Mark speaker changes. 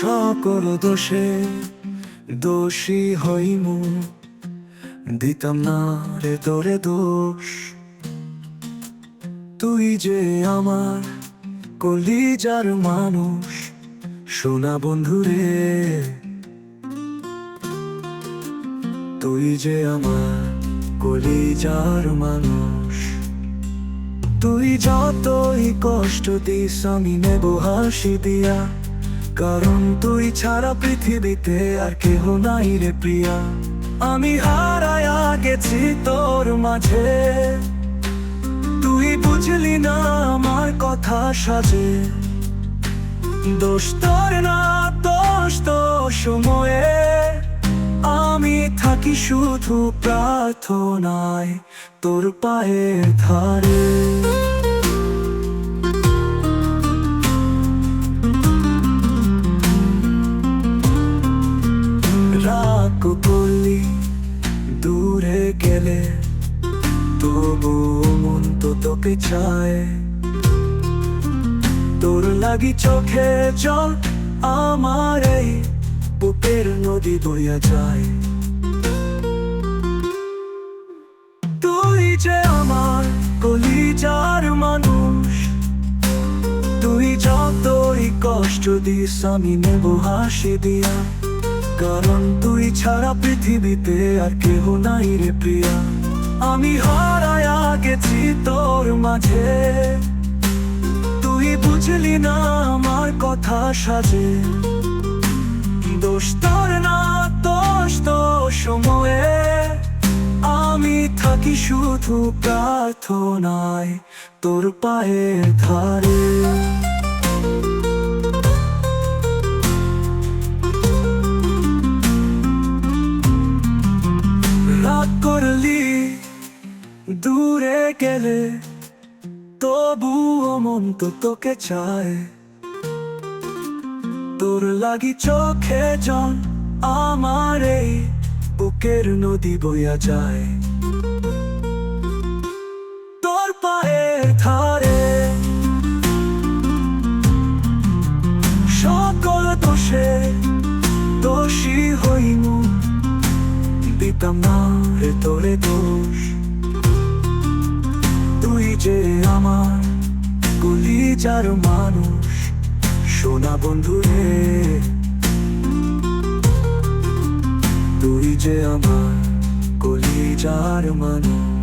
Speaker 1: সকল দোষে দোষী হইমু। দিতাম না রে তোরে দোষ। তুই যে আমার কলিজার মানুষ, সোনা বন্ধুরে তুই যে আমার কলিজার মানুষ, তুই যতই কষ্ট দিস, আমি নেব হাসি দিয়া। কারণ তুই ছাড়া পৃথিবীতে আর কেহ নাই রে প্রিয়া। আমি হারায়া গেছি তোর মাঝে। তুই বুঝলি না আমার কথা সাজে। দোষ তোর না, দোষ তো সময়ে আমি থাকি শুধু প্রার্থনায়, তোর পায়ের ধারে। দূরে তবু মন তো তোকে চায়। তোর লাগি চোখে জল আমার এই বুকের নদী বইয়া যায়। তুই যে আমার কলিজার মানুষ, তুই যতই কষ্ট দিস, আমি নেব হাসি দিয়া। কারণ তুই ছাড়া পৃথিবীতে আর কেহ নাই রে প্রিয়া। আমি হারায়া গেছি তোর মাঝে। তুই বুঝলি না আমার কথা সাজে। দোষ তোর না, দোষ তো সময়ে। আমি থাকি শুধু প্রার্থনায় তোর পায়ের ধারে। দূরে গেলে তবুও মন তো তোকে চায়। তোর লাগি চোখে জল আমার এই বুকের নদী বইয়া যায়। তোর পায়ের ধারে সকল দোষে দোষী হইমু, দিতাম না রে তোরে দোষ। যে আমার গুলি যার মানুষ। সোনা বন্ধু রে তুই যে আমার কলিজার মানুষ।